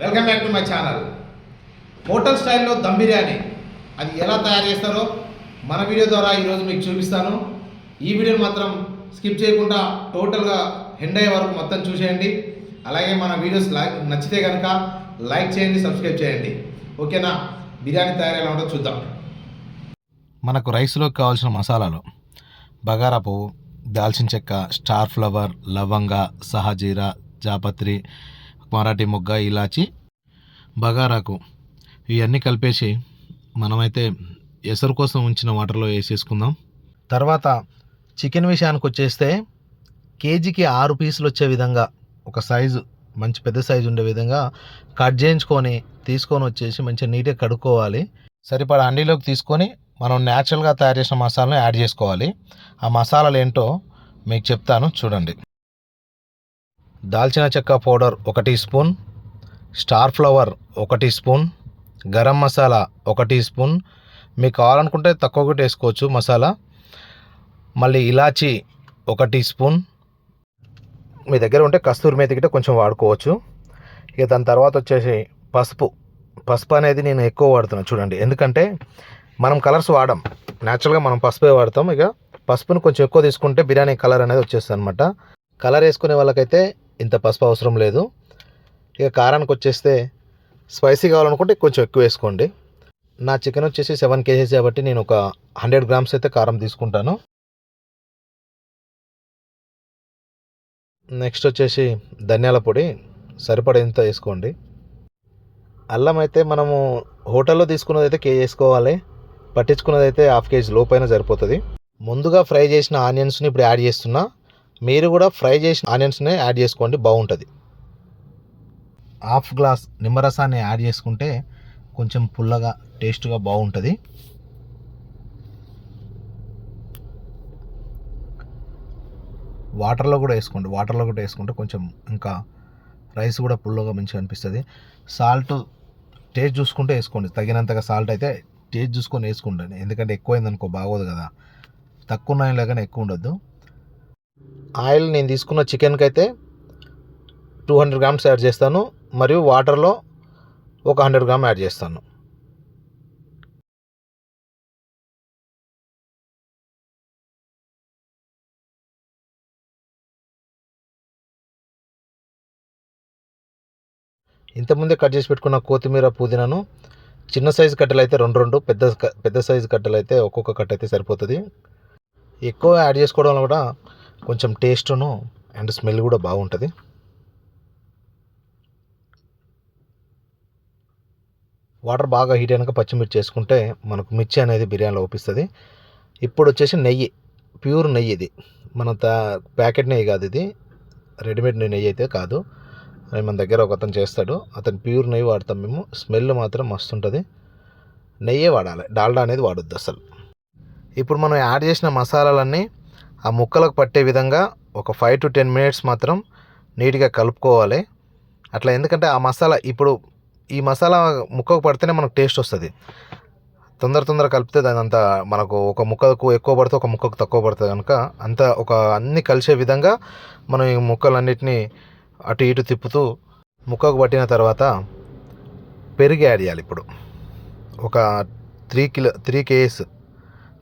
Welcome back to my channel hotel స్టైల్లో దమ్ బిర్యానీ. అది ఎలా తయారు చేస్తారో మన వీడియో ద్వారా ఈరోజు మీకు చూపిస్తాను. ఈ వీడియోని మాత్రం స్కిప్ చేయకుండా టోటల్గా హెండ్ అయ్యే వరకు మొత్తం చూసేయండి. అలాగే మన వీడియోస్ లైక్ నచ్చితే కనుక లైక్ చేయండి సబ్స్క్రైబ్ చేయండి. ఓకేనా బిర్యానీ తయారు ఎలా ఉంటుందో చూద్దాం. మనకు రైస్లోకి కావాల్సిన మసాలాలు బగారా పువ్వు దాల్చిన చెక్క స్టార్ ఫ్లవర్ లవంగ సహజీరా జాపత్రి మరాఠీ మొగ్గ ఇలాచి బగారాకు ఇవన్నీ కలిపేసి మనమైతే ఎసరు కోసం ఉంచిన వాటర్లో వేసేసుకుందాం. తర్వాత చికెన్ విషయానికి వచ్చేస్తే కేజీకి ఆరు పీసులు వచ్చే విధంగా ఒక సైజు మంచి పెద్ద సైజు ఉండే విధంగా కట్ చేయించుకొని తీసుకొని వచ్చేసి మంచిగా నీట్గా కడుక్కోవాలి. సరిపడా అండీలోకి తీసుకొని మనం న్యాచురల్గా తయారు చేసిన మసాలాను యాడ్ చేసుకోవాలి. ఆ మసాలాలు ఏంటో మీకు చెప్తాను చూడండి. దాల్చిన చెక్క పౌడర్ ఒక టీ స్పూన్ స్టార్ ఫ్లవర్ ఒక టీ స్పూన్ గరం మసాలా ఒక టీ స్పూన్. మీకు కావాలనుకుంటే తక్కువ కూడా వేసుకోవచ్చు మసాలా. మళ్ళీ ఇలాచి ఒక టీ స్పూన్. మీ దగ్గర ఉంటే కస్తూరి మేతి గిట్ట కొంచెం వాడుకోవచ్చు. ఇక దాని తర్వాత వచ్చేసి పసుపు. పసుపు అనేది నేను ఎక్కువ వాడుతున్నాను చూడండి. ఎందుకంటే మనం కలర్స్ వాడం. న్యాచురల్గా మనం పసుపే వాడతాం. ఇక పసుపును కొంచెం ఎక్కువ తీసుకుంటే బిర్యానీ కలర్ అనేది వచ్చేస్తుంది అనమాట కలర్ వేసుకునే వాళ్ళకైతే ఇంత పసుపు అవసరం లేదు. ఇక కారానికి వచ్చేస్తే స్పైసీ కావాలనుకుంటే కొంచెం ఎక్కువ వేసుకోండి. నా చికెన్ వచ్చేసి సెవెన్ కేజీస్ కాబట్టి నేను ఒక హండ్రెడ్ గ్రామ్స్ అయితే కారం తీసుకుంటాను. నెక్స్ట్ వచ్చేసి ధనియాల పొడి సరిపడేంత వేసుకోండి. అల్లం అయితే మనము హోటల్లో తీసుకున్నది అయితే కేజీ వేసుకోవాలి. పట్టించుకున్నది అయితే హాఫ్ కేజీ లోపైన సరిపోతుంది. ముందుగా ఫ్రై చేసిన ఆనియన్స్ని ఇప్పుడు యాడ్ చేస్తున్నా. మీరు కూడా ఫ్రై చేసిన ఆనియన్స్ని యాడ్ చేసుకోండి బాగుంటుంది. హాఫ్ గ్లాస్ నిమ్మరసాన్ని యాడ్ చేసుకుంటే కొంచెం పుల్లగా టేస్ట్గా బాగుంటుంది. వాటర్లో కూడా వేసుకోండి వాటర్లో కూడా వేసుకుంటే కొంచెం ఇంకా రైస్ కూడా పుల్లగా మంచిగా అనిపిస్తుంది. సాల్ట్ టేస్ట్ చూసుకుంటే వేసుకోండి తగినంతగా సాల్ట్ అయితే టేస్ట్ చూసుకొని వేసుకుంటాను. ఎందుకంటే ఎక్కువైందనుకో బాగోదు కదా. తక్కువ ఉన్నాయిలే కానీ ఎక్కువ ఉండొద్దు. ఆయిల్ నేను తీసుకున్న చికెన్కి అయితే టూ హండ్రెడ్ గ్రామ్స్ యాడ్ చేస్తాను మరియు వాటర్లో ఒక హండ్రెడ్ గ్రామ్ యాడ్ చేస్తాను. ఇంతకుముందే కట్ చేసి పెట్టుకున్న కొత్తిమీర పుదీనాను చిన్న సైజు కట్టెలు అయితే రెండు రెండు పెద్ద పెద్ద సైజు కట్టెలు అయితే ఒక్కొక్క కట్ట అయితే సరిపోతుంది. ఎక్కువ యాడ్ చేసుకోవడం వల్ల కూడా కొంచెం టేస్ట్ను అండ్ స్మెల్ కూడా బాగుంటుంది. వాటర్ బాగా హీట్ అయినాక పచ్చిమిర్చి వేసుకుంటే మనకు మిర్చి అనేది బిర్యానీలో ఒపిస్తుంది ఇప్పుడు వచ్చేసి నెయ్యి ప్యూర్ నెయ్యి ఇది. మన త ప్యాకెట్ నెయ్యి కాదు ఇది. రెడీమేడ్ నెయ్యి అయితే కాదు. మన దగ్గర ఒక అతను చేస్తాడు. అతను ప్యూర్ నెయ్యి వాడతాం మేము. స్మెల్ మాత్రం మస్తు ఉంటుంది. నెయ్యే వాడాలి. డాల్డా అనేది వాడొద్దు అసలు. ఇప్పుడు మనం యాడ్ చేసిన మసాలాలన్నీ ఆ ముక్కలకు పట్టే విధంగా ఒక ఫైవ్ టు టెన్ మినిట్స్ మాత్రం నీట్గా కలుపుకోవాలి. అట్లా ఎందుకంటే ఆ మసాలా ఇప్పుడు ఈ మసాలా ముక్కకు పడితేనే మనకు టేస్ట్ వస్తుంది. తొందర తొందర కలిపితే దాని అంత మనకు ఒక ముక్కకు ఎక్కువ పడితే ఒక ముక్కకు తక్కువ పడుతుంది కనుక అంత ఒక అన్ని కలిసే విధంగా మనం ఈ ముక్కలన్నిటినీ అటు ఇటు తిప్పుతూ ముక్కకు పట్టిన తర్వాత పెరుగు యాడ్ చేయాలి ఇప్పుడు. ఒక three kilo three KGs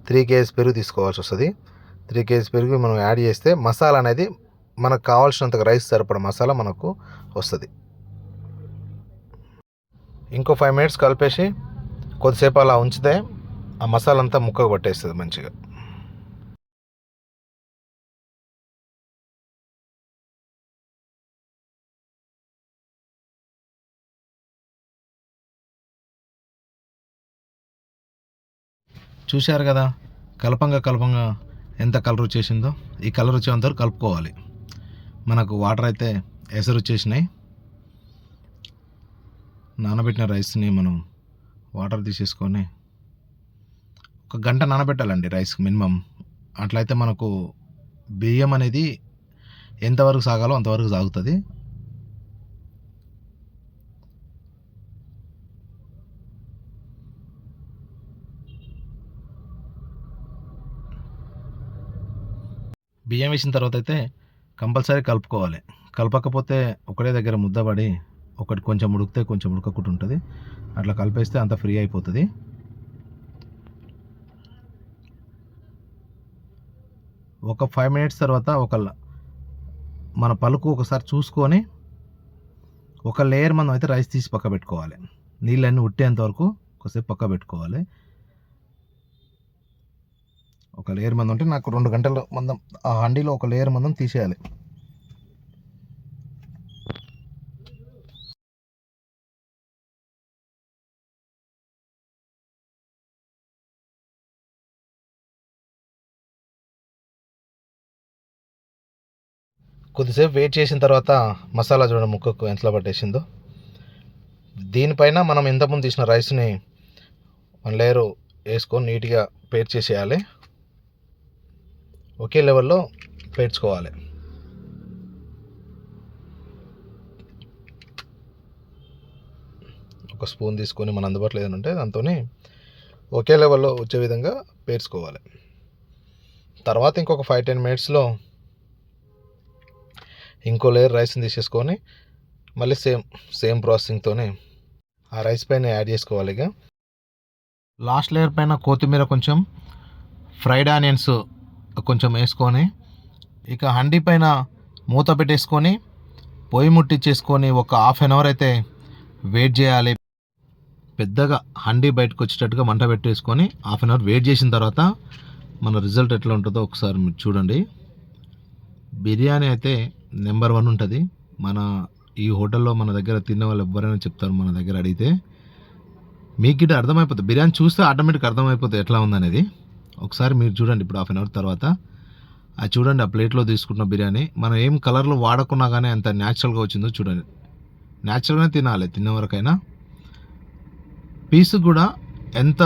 three KGs పెరుగు తీసుకోవాల్సి వస్తుంది. త్రీ కేజీస్ పెరుగు మనం యాడ్ చేస్తే మసాలా అనేది మనకు కావాల్సినంత రైస్ సరిపడ మసాలా మనకు వస్తుంది. ఇంకో ఫైవ్ మినిట్స్ కలిపేసి కొద్దిసేపు అలా ఉంచితే ఆ మసాలా అంతా ముక్కకు పట్టేస్తుంది మంచిగా. చూశారు కదా? కలపంగా కలపంగా ఎంత కలర్ వచ్చేసిందో ఈ కలర్ వచ్చేంత వరకు కలుపుకోవాలి. మనకు వాటర్ అయితే ఎసరు వచ్చేసినాయి. నానబెట్టిన రైస్ని మనం వాటర్ తీసేసుకొని ఒక గంట నానబెట్టాలండి రైస్ మినిమం అట్లయితే మనకు బియ్యం అనేది ఎంతవరకు సాగాలో అంతవరకు సాగుతుంది. బియ్యం వేసిన తర్వాత అయితే కంపల్సరీ కలుపుకోవాలి. కలపకపోతే ఒకటే దగ్గర ముద్దపడి ఒకటి కొంచెం ఉడికితే కొంచెం ఉడకకుండా ఉంటుంది. అట్లా కలిపేస్తే అంత ఫ్రీ అయిపోతుంది. ఒక ఫైవ్ మినిట్స్ తర్వాత ఒక మన పలుకు ఒకసారి చూసుకొని ఒక లేయర్ మనం అయితే రైస్ తీసి పక్క పెట్టుకోవాలి నీళ్ళన్నీ ఉట్టేంత వరకు ఒకసేపు పక్క పెట్టుకోవాలి ఒక లేయర్ మందం అంటే నాకు రెండు గంటల మందం ఆ హండీలో ఒక లేయర్ మందం తీసేయాలి. కొద్దిసేపు వెయిట్ చేసిన తర్వాత మసాలా చూడండి ముక్కకు ఎంతలో పట్టేసిందో. దీనిపైన మనం ఇంతకుముందు తీసిన రైస్ని వన్ లేయర్ వేసుకొని నీట్గా పేర్ చేసేయాలి. ఒకే లెవెల్లో పేర్చుకోవాలి. ఒక స్పూన్ తీసుకొని మన అందుబాటులో ఏదైనా ఉంటే దాంతో ఒకే లెవెల్లో వచ్చే విధంగా పేర్చుకోవాలి. తర్వాత ఇంకొక ఫైవ్ టెన్ మినిట్స్లో ఇంకో లేయర్ రైస్ని తీసేసుకొని మళ్ళీ సేమ్ సేమ్ ప్రాసెసింగ్తోనే ఆ రైస్ పైన యాడ్ చేసుకోవాలి ఇక. లాస్ట్ లేయర్ పైన కొత్తిమీర కొంచెం ఫ్రైడ్ ఆనియన్స్ కొంచెం వేసుకొని ఇక హండీ పైన మూత పెట్టేసుకొని పొయ్యి ముట్టించేసుకొని ఒక హాఫ్ అన్ అవర్ అయితే వెయిట్ చేయాలి. పెద్దగా హండీ బయటకు వచ్చేటట్టుగా మంట పెట్టేసుకొని హాఫ్ అన్ అవర్ వెయిట్ చేసిన తర్వాత మన రిజల్ట్ ఎట్లా ఉంటుందో ఒకసారి మీరు చూడండి. బిర్యానీ అయితే నెంబర్ వన్ ఉంటుంది. మన ఈ హోటల్లో మన దగ్గర తిన్న వాళ్ళు ఎవరైనా చెప్తారు మన దగ్గర అడిగితే. మీకు ఇటు అర్థమైపోతుంది బిర్యానీ చూస్తే ఆటోమేటిక్ అర్థమైపోతుంది ఎట్లా ఉందనేది. ఒకసారి మీరు చూడండి ఇప్పుడు హాఫ్ అన్ అవర్ తర్వాత. అది చూడండి ఆ ప్లేట్లో తీసుకున్న బిర్యానీ. మనం ఏం కలర్లో వాడకున్నా కానీ అంత న్యాచురల్గా వచ్చిందో చూడండి. న్యాచురల్గానే తినాలి తిన్న వరకైనా. పీస్ కూడా ఎంత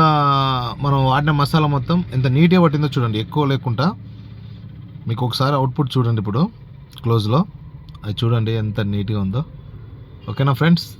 మనం వాడిన మసాలా మొత్తం ఎంత నీట్గా పట్టిందో చూడండి ఎక్కువ లేకుండా. మీకు ఒకసారి అవుట్పుట్ చూడండి ఇప్పుడు క్లోజ్లో అది చూడండి ఎంత నీట్గా ఉందో. ఓకేనా ఫ్రెండ్స్